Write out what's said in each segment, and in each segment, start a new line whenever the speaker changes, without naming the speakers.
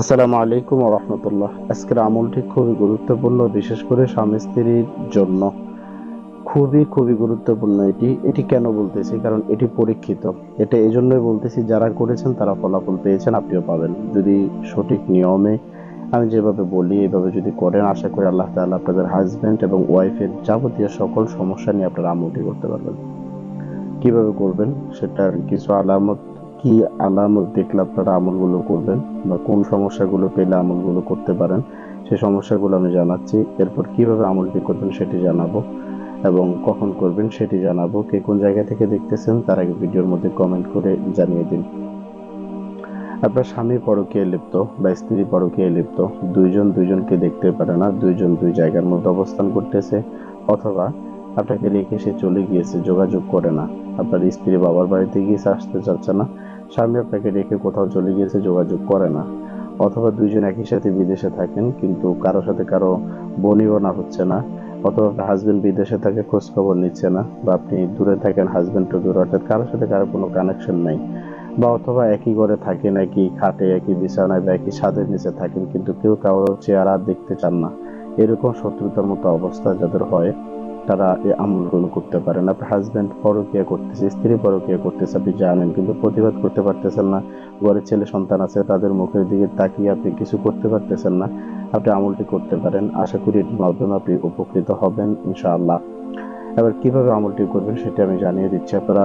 আসসালামু আলাইকুম রহমতুল্লাহ। আজকের আমলটি খুবই গুরুত্বপূর্ণ, বিশেষ করে স্বামী স্ত্রীর জন্য। খুবই খুবই গুরুত্বপূর্ণ এটি। এটি কেন বলতেছি? কারণ এটি পরীক্ষিত। এটা এই জন্যই বলতেছি, যারা করেছেন তারা ফলাফল পেয়েছেন, আপনিও পাবেন। যদি সঠিক নিয়মে আমি যেভাবে বলি, এভাবে যদি করেন, আশা করি আল্লাহ তাআলা আপনাদের হাজবেন্ড এবং ওয়াইফের যাবতীয় সকল সমস্যা নিয়ে আপনারা আমলটি করতে পারবেন। কীভাবে করবেন? সেটার কিছু আলামত, কি আলামত দেখলে আপনারা আমলগুলো করবেন? বা কোন সমস্যাগুলো পেলে আমলগুলো করতে পারেন, সেই সমস্যাগুলো আমি জানাচ্ছি। এরপর কীভাবে আমলটি করবেন সেটি জানাব এবং কখন করবেন সেটি জানাব। কে কোন জায়গা থেকে দেখতেছেন তার আগে ভিডিওর মধ্যে কমেন্ট করে জানিয়ে দিন। আপনার স্বামী পরকীয়ায় লিপ্ত বা স্ত্রী পরকীয়ায় লিপ্ত, দুইজন দুইজনকে দেখতে পারে না, দুইজন দুই জায়গার মধ্যে অবস্থান করতেছে অথবা আপনাকে রেখে সে চলে গিয়েছে, যোগাযোগ করে না। আপনার স্ত্রী বাবার বাড়িতে গিয়েছে আসতে চাচ্ছে না স্বামী আপনাকে রেখে কোথাও চলে গিয়েছে, যোগাযোগ করে না। অথবা দুইজন একই সাথে বিদেশে থাকেন, কিন্তু কারও সাথে কারও বনিবনা হচ্ছে না। অথবা হাজবেন্ড বিদেশে থাকে খোঁজ খবর নিচ্ছে না, বা আপনি দূরে থাকেন হাজব্যান্ড তো দূরে, অর্থাৎ কারোর সাথে কারও কোনো কানেকশন নেই। বা অথবা একই ঘরে থাকেন, একই খাটে, একই বিছানায়, বা একই ছাদের নিচে থাকেন, কিন্তু কেউ কারোর চেহারা দেখতে চান না। এরকম শত্রুতার মতো অবস্থা যাদের হয়। তারা এই আমলগুলো করতে পারেন আপনার হাজব্যান্ড পরকিয়া করতেছে, স্ত্রী পরকিয়া করতেছে, আপনি জানেন, কিন্তু প্রতিবাদ করতে পারতেছেন না। ঘরে ছেলে সন্তান আছে, তাদের মুখের দিকে তাকিয়ে আপনি কিছু করতে পারতেছেন না। আপনি আমলটি করতে পারেন। আশা করি এটির মাধ্যমে আপনি উপকৃত হবেন, ইনশাআল্লাহ। এবার কীভাবে আমলটি করবেন সেটা আমি জানিয়ে দিচ্ছি। আপনারা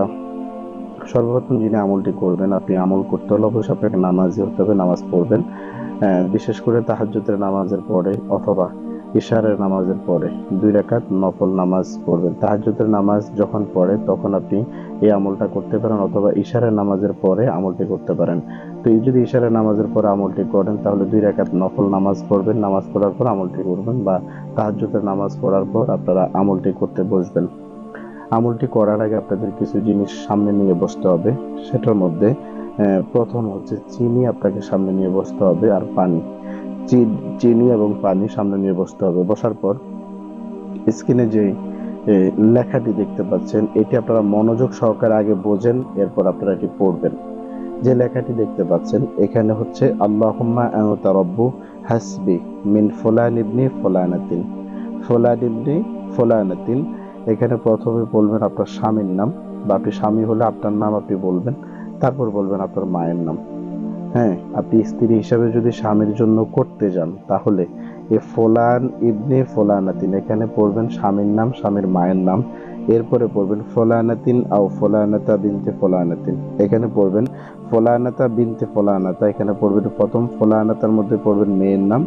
সর্বপ্রথম যিনি আমলটি করবেন, আপনি আমল করতে হলে অবশ্যই আপনাকে নামাজি হতে হবে, নামাজ পড়বেন। বিশেষ করে তাহাজ্জুদের নামাজের পরে অথবা ইশারের নামাজের পরে দুই রাকাত নফল নামাজ পড়বেন। তাহাজ্জুদের নামাজ যখন পড়ে, তখন আপনি এই আমলটা করতে পারেন অথবা ইশারের নামাজের পরে আমলটি করতে পারেন। তো এই যদি ইশারের নামাজের পরে আমলটি করেন, তাহলে দুই রাকাত নফল নামাজ পড়বেন। নামাজ পড়ার পর আমলটি করবেন বা তাহাজ্জুদের নামাজ পড়ার পর আপনারা আমলটি করতে বসবেন। আমলটি করার আগে আপনাদের কিছু জিনিস সামনে নিয়ে বসতে হবে। সেটার মধ্যে প্রথম হচ্ছে চিনি আপনাকে সামনে নিয়ে বসতে হবে আর পানি। চিনি এবং পানি সামনে নিয়ে বসতে হবে। বসার পর স্ক্রিনে যে লেখাটি দেখতে পাচ্ছেন, এটি আপনারা মনোযোগ সহকারে আগে বোঝেন, এরপর আপনারা এটি পড়বেন। যে লেখাটি দেখতে পাচ্ছেন, এখানে হচ্ছে, আল্লাহুম্মা আনতা রব্বু হাসবি মিন ফুলান ইবনি ফুলানাতিন। ফুলান ইবনি ফুলানাতিন, এখানে প্রথমে বলবেন আপনার স্বামীর নাম, বা আপনি স্বামী হলে আপনার নাম আপনি বলবেন, তারপর বলবেন আপনার মায়ের নাম। হ্যাঁ আপনি স্ত্রী হিসাবে যদি স্বামীর জন্য করতে যান, তাহলে এ ফোলান ইবনে ফোলানাতিন, এখানে পড়বেন স্বামীর নাম, স্বামীর মায়ের নাম, এরপরে পড়বেন ফোলানাতিন আও ফোলানাতা বিনতে ফোলানাতিন, এখানে পড়বেন ফোলানাতা বিনতে ফোলানাতা, এখানে পড়বেন প্রথম ফোলানাতার মধ্যে পড়বেন মেয়ের নাম,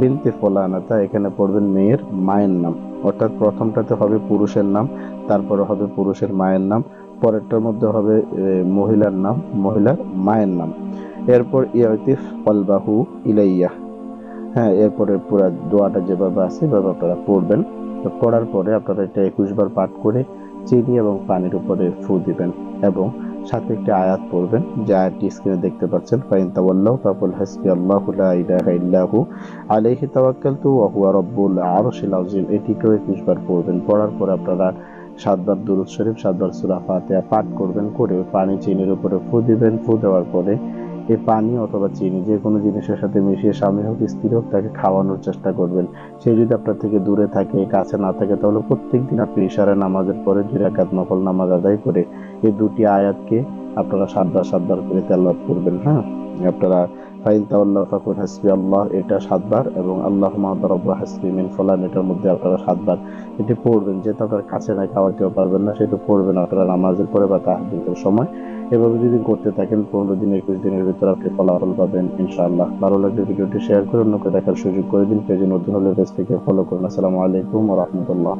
বিনতে ফোলানাতা, এখানে পড়বেন মেয়ের মায়ের নাম, অর্থাৎ প্রথমটাতে হবে পুরুষের নাম, তারপরে হবে পুরুষের মায়ের নাম, পরেরটার মধ্যে হবে মহিলার নাম, মহিলার মায়ের নাম। এরপর ইয়াতিফ কলবাহু ইলাইয়া। হ্যাঁ এরপরে পুরো দোয়াটা যেভাবে আছে সেভাবে আপনারা পড়বেন। তো পড়ার পরে আপনারা এটা একুশ বার পাঠ করে চিনি এবং পানির উপরে ফু দিবেন এবং সাথে একটি আয়াত পড়বেন। যে আয়াতটি স্ক্রিনে দেখতে পাচ্ছেন। ফাইন তাওয়াল্লাহু ফাকুল হাসবি আল্লাহু লা ইলাহা ইল্লাহু আলাইহি তাওয়াক্কালতু ওয়া হুয়া রাব্বুল আরশিল আযীম। এটিকেও একুশ বার পড়বেন। পড়ার পরে আপনারা সাতবার দুরুদ শরীফ, সাতবার সূরা ফাতিহা পাঠ করবেন, করে পানি চিনির উপরে ফু দিবেন। ফু দেওয়ার পরে এই পানি অথবা চিনি, যে কোনো জিনিসের সাথে মিশিয়ে স্বামী হোক, স্ত্রী হোক, তাকে খাওয়ানোর চেষ্টা করবেন। সে যদি আপনার থেকে দূরে থাকে, কাছে না থাকে, তাহলে প্রত্যেক দিন আপনি ইশারা নামাজের পরে দুই নকল নামাজ আদায় করে এই দুটি আয়াতকে আপনারা সাতবার সাতবার করে তেলাওয়াত করবেন হ্যাঁ? আপনারা ফাইন তাওয়াল্লাহ ফাকুর হাসবি আল্লাহ, এটা সাতবার এবং আল্লাহ মাহদারব্বা হাসবি মিন ফলান, এটার মধ্যে আপনারা সাতবার এটি পড়বেন। যেহেতু আপনার কাছে না খাওয়াতেও পারবেন না সেটা পড়বেন আপনারা নামাজের পরে বা তাহাজুদের সময় এভাবে যদি করতে থাকেন, পনেরো দিন একুশ দিনের ভিতরে আপনি ফলাফল পাবেন, ইনশাআল্লাহ। ভালো লাগলে ভিডিওটি শেয়ার করে অন্যকে দেখার সুযোগ করে দিন। পেজে নতুন হলে পেজ থেকে ফলো করুন। আসসালামু আলাইকুম রহমতুল্লাহ।